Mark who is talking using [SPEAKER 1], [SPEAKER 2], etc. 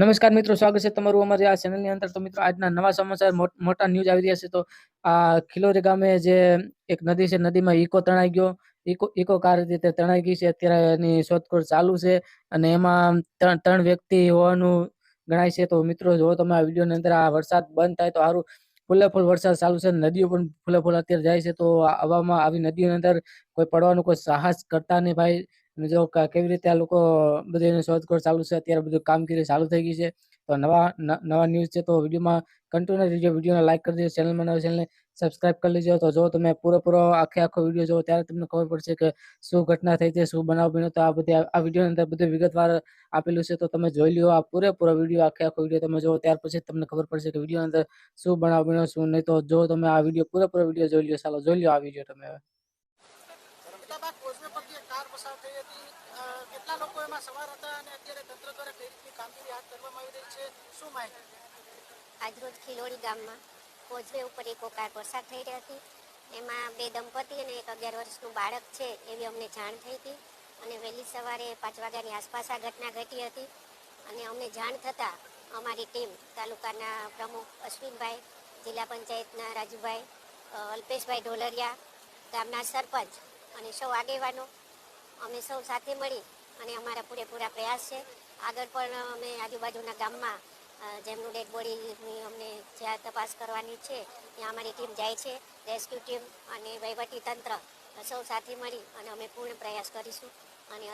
[SPEAKER 1] નમસ્કાર મિત્રો, સ્વાગત છે તમારું અમારી આ ચેનલની અંદર. તો મિત્રો, આજના નવા સમાચાર, મોટા ન્યૂઝ આવી રહ્યા છે. તો આ ખિલોરી ગામે જે એક નદી છે, નદીમાં ઇકો તણાઈ ગયો. ઇકો ઇકો કાર રીતે તણાઈ ગઈ છે. અત્યારે એની શોધખોળ ચાલુ છે અને એમાં ત્રણ ત્રણ વ્યક્તિ હોવાનું ગણાય છે. તો મિત્રો, જો તમે આ વિડીયોની અંદર આ વરસાદ બંધ થાય તો સારું ફૂલે ફૂલ વરસાદ ચાલુ છે, નદીઓ પણ ફૂલે ફૂલ અત્યારે જાય છે. તો આવામાં આવી નદીઓની અંદર કોઈ પડવાનું કોઈ સાહસ કરતા નહીં ભાઈ. અને જો કેવી રીતે આ લોકો બધી શોધખોળ ચાલુ છે, અત્યારે બધું કામગીરી ચાલુ થઈ ગઈ છે, તો નવા નવા ન્યૂઝ છે તો વિડીયોમાં કન્ટિન્યુ રહેજો, વિડીયોને લાઇક કરી દેજો ચેનલમાં નવી ચેનલને સબસ્ક્રાઇબ કરી લેજો, તો જો તમે પૂરેપૂરો આખે આખો વીડિયો જોવો ત્યારે તમને ખબર પડશે કે શું ઘટના થઈ છે, શું બનાવ બન્યો તો આ બધી, આ- વિડીયોની અંદર બધું વિગતવાર આપેલું છે, તો તમે જોઈ લો આ પૂરેપૂરો વીડિયો, આખે આખો વીડિયો તમે જોવો ત્યાર પછી તમને ખબર પડશે કે વીડિયો અંદર શું બનાવ બન્યો, શું નહીં, તો જો તમે આ વીડિયો પૂરેપૂરો વીડિયો જોઈ લો ચાલો જોઈ લો આ વીડિયો તમે હવે
[SPEAKER 2] રમતાબાગ કોઝવે પરથી એક કાર પસાર થઈ હતી. કેટલા લોકો એમાં સવાર હતા અને અત્યારે તંત્ર દ્વારા કઈ રીતની કામગીરી હાથ ધરવામાં આવી રહી છે? શું માહિતી?
[SPEAKER 3] આજરોજ ખિલોડી ગામમાં કોઝવે ઉપર એક કાર વરસાદ થઈ રહી હતી એમાં બે દંપતી અને એક અગિયાર વર્ષનું બાળક છે, એવી અમને જાણ થઈ હતી. અને વહેલી સવારે પાંચ વાગ્યાની આસપાસ આ ઘટના ઘટી હતી. અને અમને જાણ થતાં અમારી ટીમ તાલુકાના પ્રમુખ અશ્વિનભાઈ, જિલ્લા પંચાયતના રાજુભાઈ અલ્પેશભાઈ ઢોલરિયા, ગામના સરપંચ અને સૌ આગેવાનો અમે સૌ સાથે મળી અને અમારા પૂરેપૂરા પ્રયાસ છે. આગળ પણ અમે આજુબાજુના ગામમાં જેમનું ડેડ બોડીની અમને જ્યાં તપાસ કરવાની છે, ત્યાં અમારી ટીમ જાય છે. રેસ્ક્યુ ટીમ અને વહીવટી તંત્ર સૌ સાથે મળી અને અમે પૂર્ણ પ્રયાસ કરીશું. અને